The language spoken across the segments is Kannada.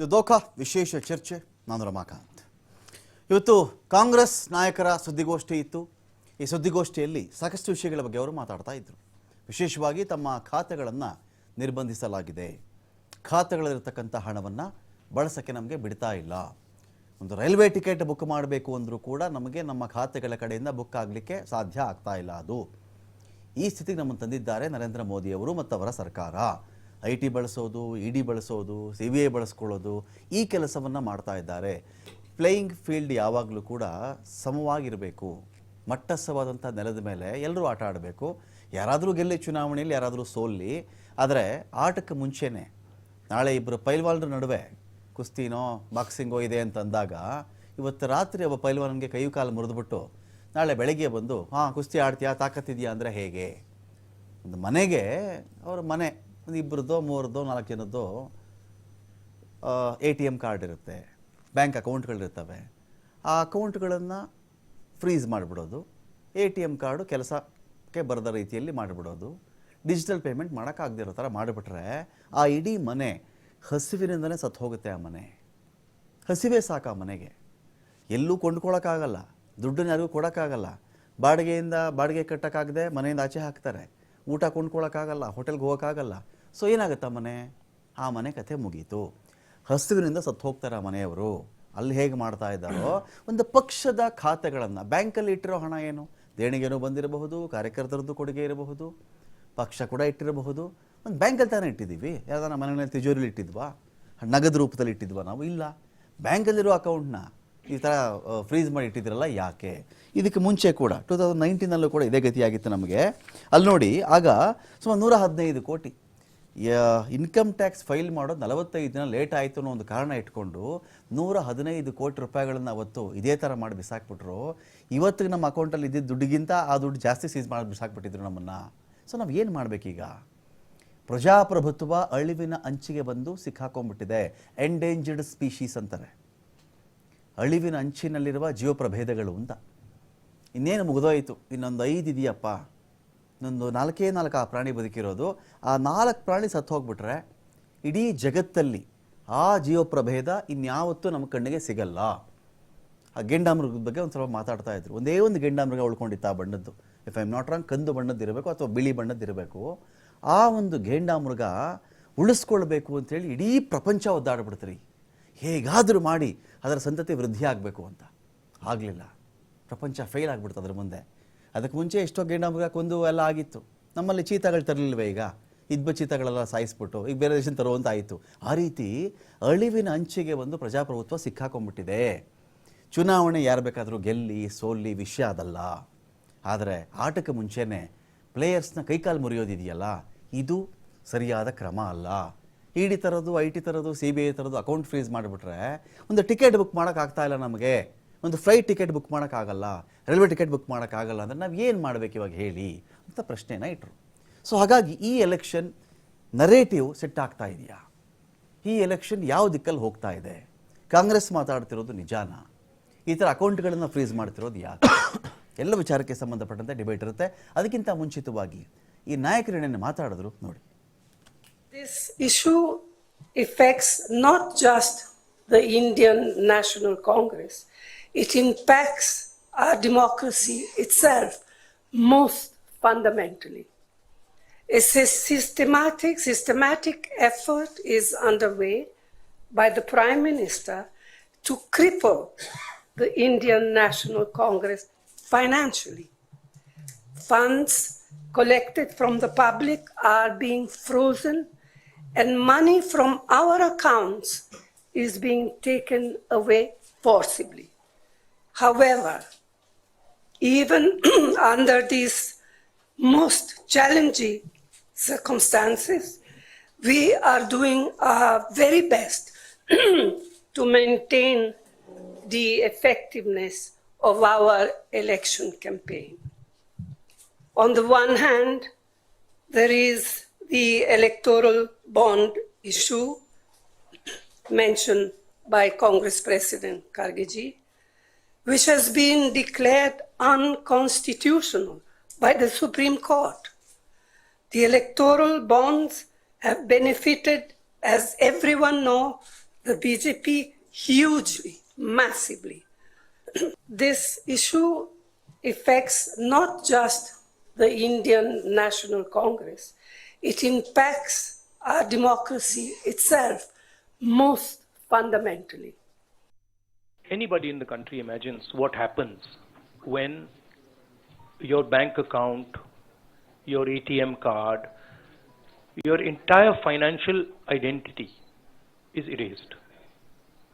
ಇದು ವಿಶೇಷ ಚರ್ಚೆ ನಾನು ರಮಾಕಾಂತ್ ಇವತ್ತು ಕಾಂಗ್ರೆಸ್ ನಾಯಕರ ಸುದ್ದಿಗೋಷ್ಠಿ ಇತ್ತು. ಈ ಸುದ್ದಿಗೋಷ್ಠಿಯಲ್ಲಿ ಸಾಕಷ್ಟು ವಿಷಯಗಳ ಬಗ್ಗೆ ಅವರು ಮಾತಾಡ್ತಾ ಇದ್ದರು ವಿಶೇಷವಾಗಿ ತಮ್ಮ ಖಾತೆಗಳನ್ನು ನಿರ್ಬಂಧಿಸಲಾಗಿದೆ. ಖಾತೆಗಳಲ್ಲಿರ್ತಕ್ಕಂಥ ಹಣವನ್ನು ಬಳಸೋಕ್ಕೆ ನಮಗೆ ಬಿಡ್ತಾ ಇಲ್ಲ. ಒಂದು ರೈಲ್ವೆ ಟಿಕೆಟ್ ಬುಕ್ ಮಾಡಬೇಕು ಅಂದರೂ ಕೂಡ ನಮಗೆ ನಮ್ಮ ಖಾತೆಗಳ ಕಡೆಯಿಂದ ಬುಕ್ ಆಗಲಿಕ್ಕೆ ಸಾಧ್ಯ ಆಗ್ತಾ ಇಲ್ಲ ಅದು. ಈ ಸ್ಥಿತಿಗೆ ನಮ್ಮನ್ನು ತಂದಿದ್ದಾರೆ ನರೇಂದ್ರ ಮೋದಿಯವರು ಮತ್ತು ಅವರ ಸರ್ಕಾರ. ಐ ಟಿ ಬಳಸೋದು, ಇ ಡಿ ಬಳಸೋದು, ಸಿ ಬಿ ಐ ಬಳಸ್ಕೊಳ್ಳೋದು ಈ ಕೆಲಸವನ್ನು ಮಾಡ್ತಾ ಇದ್ದಾರೆ. ಪ್ಲೇಯಿಂಗ್ ಫೀಲ್ಡ್ ಯಾವಾಗಲೂ ಕೂಡ ಸಮವಾಗಿರಬೇಕು. ಮಟ್ಟಸ್ಥವಾದಂಥ ನೆಲದ ಮೇಲೆ ಎಲ್ಲರೂ ಆಟ ಆಡಬೇಕು. ಯಾರಾದರೂ ಗೆಲ್ಲಿ ಚುನಾವಣೆಯಲ್ಲಿ ಯಾರಾದರೂ ಸೋಲ್ಲಿ, ಆದರೆ ಆಟಕ್ಕೆ ಮುಂಚೆನೇ ನಾಳೆ ಇಬ್ಬರು ಪೈಲ್ವಾಲ್ರ ನಡುವೆ ಕುಸ್ತಿನೋ, ಬಾಕ್ಸಿಂಗೋ ಇದೆ ಅಂತ ಅಂದಾಗ ಇವತ್ತು ರಾತ್ರಿ ಒಬ್ಬ ಪೈಲ್ವಾನ್ಗೆ ಕೈ ಕಾಲು ಮುರಿದುಬಿಟ್ಟು ನಾಳೆ ಬೆಳಗ್ಗೆ ಬಂದು, ಹಾಂ, ಕುಸ್ತಿ ಆಡ್ತೀಯಾ, ತಾಕತ್ತಿದೆಯಾ? ಅಂದರೆ ಹೇಗೆ? ಒಂದು ಮನೆಗೆ ಅವರ ಮನೆ ಒಂದು ಇಬ್ಬರದ್ದೋ ಮೂರದ್ದೋ ನಾಲ್ಕು ಜನದ್ದು ಎ ಟಿ ಎಂ ಕಾರ್ಡ್ ಇರುತ್ತೆ. ಬ್ಯಾಂಕ್ ಅಕೌಂಟ್ಗಳಿರ್ತವೆ ಆ ಅಕೌಂಟ್ಗಳನ್ನು ಫ್ರೀಸ್ ಮಾಡಿಬಿಡೋದು. ಎ ಟಿ ಎಂ ಕಾರ್ಡು ಕೆಲಸಕ್ಕೆ ಬರದ ರೀತಿಯಲ್ಲಿ ಮಾಡಿಬಿಡೋದು. ಡಿಜಿಟಲ್ ಪೇಮೆಂಟ್ ಮಾಡೋಕ್ಕಾಗದಿರೋ ಥರ ಮಾಡಿಬಿಟ್ರೆ ಆ ಇಡೀ ಮನೆ ಹಸಿವಿನಿಂದನೇ ಸತ್ತು ಹೋಗುತ್ತೆ ಆ ಮನೆ. ಹಸಿವೆ ಸಾಕು ಆ ಮನೆಗೆ. ಎಲ್ಲೂ ಕೊಂಡ್ಕೊಳ್ಳೋಕ್ಕಾಗಲ್ಲ ದುಡ್ಡನ್ನ ಯಾರಿಗೂ ಕೊಡೋಕ್ಕಾಗಲ್ಲ. ಬಾಡಿಗೆಯಿಂದ ಬಾಡಿಗೆ ಕಟ್ಟೋಕ್ಕಾಗದೆ ಮನೆಯಿಂದ ಆಚೆ ಹಾಕ್ತಾರೆ. ಊಟ ಕೊಂಡ್ಕೊಳ್ಳೋಕ್ಕಾಗಲ್ಲ ಹೋಟೆಲ್ಗೆ ಹೋಗೋಕ್ಕಾಗಲ್ಲ. ಸೊ ಏನಾಗುತ್ತೆ ಆ ಮನೆ? ಆ ಮನೆ ಕಥೆ ಮುಗೀತು. ಹಸಿವಿನಿಂದ ಸತ್ತು ಹೋಗ್ತಾರೆ ಆ ಮನೆಯವರು. ಅಲ್ಲಿ ಹೇಗೆ ಮಾಡ್ತಾ ಇದ್ದಾರೋ? ಒಂದು ಪಕ್ಷದ ಖಾತೆಗಳನ್ನು. ಬ್ಯಾಂಕಲ್ಲಿ ಇಟ್ಟಿರೋ ಹಣ ಏನು? ದೇಣಿಗೆನೂ ಬಂದಿರಬಹುದು, ಕಾರ್ಯಕರ್ತರದ್ದು ಕೊಡುಗೆ ಇರಬಹುದು, ಪಕ್ಷ ಕೂಡ ಇಟ್ಟಿರಬಹುದು. ಒಂದು ಬ್ಯಾಂಕಲ್ಲಿ ತಾನೇ ಇಟ್ಟಿದ್ದೀವಿ. ಯಾವ್ದಾರ ಮನೆಯಲ್ಲಿ ತಿಜೋರಿಲಿ ಇಟ್ಟಿದ್ವಾ? ನಗದು ರೂಪದಲ್ಲಿ ಇಟ್ಟಿದ್ವಾ ನಾವು? ಇಲ್ಲ. ಬ್ಯಾಂಕಲ್ಲಿರೋ ಅಕೌಂಟ್ನ ಈ ಥರ ಫ್ರೀಸ್ ಮಾಡಿ ಇಟ್ಟಿದ್ರಲ್ಲ ಯಾಕೆ? ಇದಕ್ಕೆ ಮುಂಚೆ ಕೂಡ, ಟೂ ತೌಸಂಡ್ ನೈನ್ಟೀನಲ್ಲೂ ಕೂಡ ಇದೇ ಗತಿಯಾಗಿತ್ತು ನಮಗೆ. ಅಲ್ಲಿ ನೋಡಿ, ಆಗ ಸುಮಾರು ನೂರ ಹದಿನೈದು ಕೋಟಿ ಇನ್ಕಮ್ ಟ್ಯಾಕ್ಸ್ ಫೈಲ್ ಮಾಡೋದು ನಲವತ್ತೈದು ದಿನ ಲೇಟ್ ಆಯಿತು ಅನ್ನೋ ಒಂದು ಕಾರಣ ಇಟ್ಕೊಂಡು ನೂರ ಹದಿನೈದು ಕೋಟಿ ರೂಪಾಯಿಗಳನ್ನು ಅವತ್ತು ಇದೇ ಥರ ಮಾಡಿ ಬಿಸಾಕ್ಬಿಟ್ರು. ಇವತ್ತಿಗೆ ನಮ್ಮ ಅಕೌಂಟಲ್ಲಿ ಇದ್ದಿದ್ದ ದುಡ್ಡಿಗಿಂತ ಆ ದುಡ್ಡು ಜಾಸ್ತಿ ಸೀಸ್ ಮಾಡಿ ಬಿಸಾಕ್ಬಿಟ್ಟಿದ್ರು ನಮ್ಮನ್ನು. ಸೊ ನಾವು ಏನು ಮಾಡಬೇಕೀಗ ಪ್ರಜಾಪ್ರಭುತ್ವ ಅಳಿವಿನ ಅಂಚಿಗೆ ಬಂದು ಸಿಕ್ಕಾಕೊಂಡ್ಬಿಟ್ಟಿದೆ. ಎಂಡೇಂಜರ್ಡ್ ಸ್ಪೀಶೀಸ್ ಅಂತಾರೆ. ಅಳಿವಿನ ಅಂಚಿನಲ್ಲಿರುವ ಜೀವ ಪ್ರಭೇದಗಳು ಅಂತ. ಇನ್ನೇನು ಮುಗಿದೋಯಿತು? ಇನ್ನೊಂದು ಐದು ಇದೆಯಪ್ಪ. ಇನ್ನೊಂದು ನಾಲ್ಕೇ ನಾಲ್ಕು ಆ ಪ್ರಾಣಿ ಬದುಕಿರೋದು. ಆ ನಾಲ್ಕು ಪ್ರಾಣಿ ಸತ್ತು ಹೋಗ್ಬಿಟ್ರೆ ಇಡೀ ಜಗತ್ತಲ್ಲಿ ಆ ಜೀವ ಪ್ರಭೇದ ಇನ್ಯಾವತ್ತೂ ನಮ್ಮ ಕಣ್ಣಿಗೆ ಸಿಗಲ್ಲ. ಆ ಗೆಂಡಾಮೃಗದ ಬಗ್ಗೆ ಒಂದು ಸ್ವಲ್ಪ ಮಾತಾಡ್ತಾ ಇದ್ರು. ಒಂದೇ ಒಂದು ಗೆಂಡಾಮೃಗ ಉಳ್ಕೊಂಡಿತ್ತು ಆ ಬಣ್ಣದ್ದು. If I'm not wrong ಕಂದು ಬಣ್ಣದ್ದಿರಬೇಕು ಅಥವಾ ಬಿಳಿ ಬಣ್ಣದ್ದಿರಬೇಕು ಆ ಒಂದು ಗೆಂಡಾಮೃಗ ಉಳಿಸ್ಕೊಳ್ಬೇಕು ಅಂತೇಳಿ ಇಡೀ ಪ್ರಪಂಚ ಒದ್ದಾಡ್ಬಿಡ್ತೀರಿ. ಹೇಗಾದರೂ ಮಾಡಿ ಅದರ ಸಂತತಿ ವೃದ್ಧಿ ಆಗಬೇಕು ಅಂತ. ಆಗಲಿಲ್ಲ. ಪ್ರಪಂಚ ಫೇಲ್ ಆಗಿಬಿಡ್ತು ಅದ್ರ ಮುಂದೆ. ಅದಕ್ಕೆ ಮುಂಚೆ ಎಷ್ಟೋ ಗೆಂಡಾಮೃಗ ಕೊಂದು ಎಲ್ಲ ಆಗಿತ್ತು. ನಮ್ಮಲ್ಲಿ ಚೀತಗಳು ತರಲಿಲ್ವೇ ಈಗ? ಇದ್ಬ ಚೀತಗಳೆಲ್ಲ ಸಾಯಿಸ್ಬಿಟ್ಟು, ಈಗ ಬೇರೆ ದೇಶದಿಂದ ತರುವಂತ ಆಯಿತು. ಆ ರೀತಿ ಅಳಿವಿನ ಅಂಚಿಗೆ ಒಂದು ಪ್ರಜಾಪ್ರಭುತ್ವ ಸಿಕ್ಕಾಕೊಂಡ್ಬಿಟ್ಟಿದೆ ಚುನಾವಣೆ ಯಾರು ಬೇಕಾದರೂ ಗೆಲ್ಲಿ ಸೋಲ್ಲಿ ವಿಷಯ ಅದಲ್ಲ. ಆದರೆ ಆಟಕ್ಕೆ ಮುಂಚೆನೇ ಪ್ಲೇಯರ್ಸ್ನ ಕೈಕಾಲು ಮುರಿಯೋದಿದೆಯಲ್ಲ? ಇದು ಸರಿಯಾದ ಕ್ರಮ ಅಲ್ಲ. ಇ ಡಿ ತರೋದು, ಐ ಟಿ ತರೋದು, ಸಿ ಬಿ ಐ ತರೋದು, ಅಕೌಂಟ್ ಫ್ರೀಸ್ ಮಾಡಿಬಿಟ್ರೆ ಒಂದು ಟಿಕೆಟ್ ಬುಕ್ ಮಾಡೋಕ್ಕಾಗ್ತಾ ಇಲ್ಲ ನಮಗೆ. ಒಂದು ಫ್ಲೈಟ್ ಟಿಕೆಟ್ ಬುಕ್ ಮಾಡೋಕ್ಕಾಗಲ್ಲ ರೈಲ್ವೆ ಟಿಕೆಟ್ ಬುಕ್ ಮಾಡೋಕ್ಕಾಗಲ್ಲ ಅಂದರೆ ನಾವು ಏನು ಮಾಡಬೇಕು ಇವಾಗ ಹೇಳಿ ಅಂತ ಪ್ರಶ್ನೆನ ಇಟ್ಟರು ಸೊ ಹಾಗಾಗಿ ಈ ಎಲೆಕ್ಷನ್ ನರೇಟಿವ್ ಸೆಟ್ ಆಗ್ತಾ ಇದೆಯಾ? ಈ ಎಲೆಕ್ಷನ್ ಯಾವ ದಿಕ್ಕಲ್ಲಿ ಹೋಗ್ತಾ ಇದೆ? ಕಾಂಗ್ರೆಸ್ ಮಾತಾಡ್ತಿರೋದು ನಿಜಾನ? ಈ ಥರ ಅಕೌಂಟ್ಗಳನ್ನು ಫ್ರೀಸ್ ಮಾಡ್ತಿರೋದು ಯಾಕೆ? ಎಲ್ಲ ವಿಚಾರಕ್ಕೆ ಸಂಬಂಧಪಟ್ಟಂತೆ ಡಿಬೇಟ್ ಇರುತ್ತೆ. ಅದಕ್ಕಿಂತ ಮುಂಚಿತವಾಗಿ ಈ ನಾಯಕರು ಏನೇನು ಮಾತಾಡಿದ್ರು ನೋಡಿ. This issue affects not just the Indian national Congress, it impacts our democracy itself most fundamentally. A systematic, systematic effort is underway by the Prime Minister to cripple the Indian National Congress financially. Funds collected from the public are being frozen, and money from our accounts is being taken away forcibly. However, even under these most challenging circumstances, we are doing our very best to maintain the effectiveness of our election campaign. On the one hand, there is the electoral bond issue mentioned by Congress President Kargeji, which has been declared unconstitutional by the Supreme Court. The electoral bonds have benefited, as everyone knows, the BJP hugely, massively. this issue affects not just the Indian National Congress, it impacts our democracy itself most fundamentally. Anybody in the country imagines what happens when your bank account, your ATM card, your entire financial identity is erased.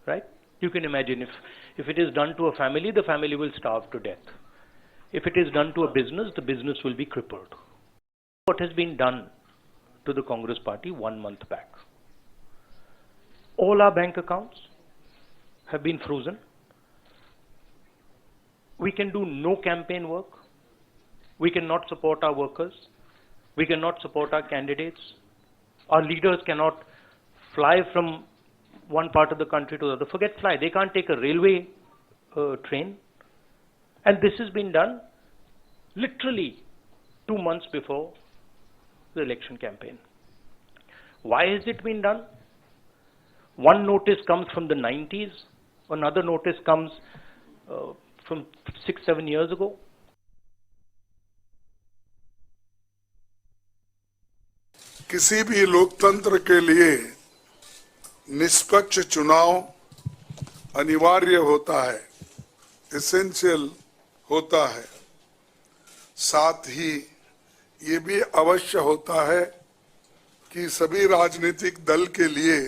Right? You can imagine if, if it is done to a family, the family will starve to death. If it is done to a business, the business will be crippled. What has been done to the Congress party one month back? All our bank accounts have been frozen. We can do no campaign work. We cannot support our workers. We cannot support our candidates. Our leaders cannot fly from one part of the country to the other. Forget fly. They can't take a railway uh, train. And this has been done literally two months before the election campaign. Why has it been done? One notice comes from the 90s, another notice comes uh, from six, seven years ago. किसी भी लोकतंत्र के लिए निष्पक्ष चुनाव अनिवार्य होता है एसेंशियल होता है साथ ही ये भी अवश्य होता है कि सभी राजनीतिक दल के लिए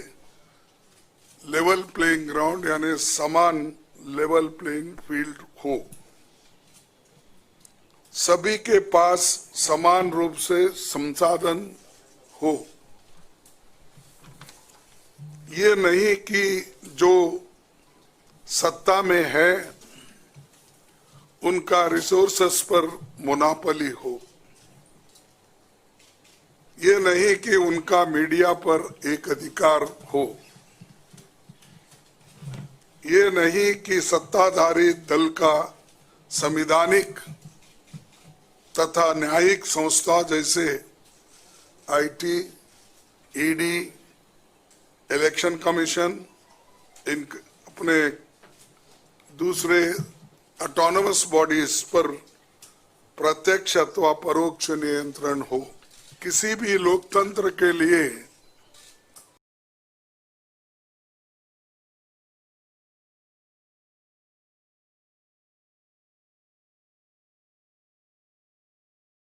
लेवल प्लेइंग ग्राउंड यानी समान लेवल प्लेइंग फ़ील्ड हो। सभी के पास समान रूप से संसाधन हो। ये नहीं कि जो सत्ता में है, उनका रिसोर्सेस पर मुनापली हो। ये नहीं कि उनका मीडिया पर एक अधिकार हो। ये नहीं कि सत्ताधारी दल का संविधानिक तथा न्यायिक संस्था जैसे आईटी, ईडी, इलेक्शन कमीशन इन अपने दूसरे ऑटोनमस बॉडीज पर प्रत्यक्ष अथवा परोक्ष नियंत्रण हो। किसी भी लोकतंत्र के लिए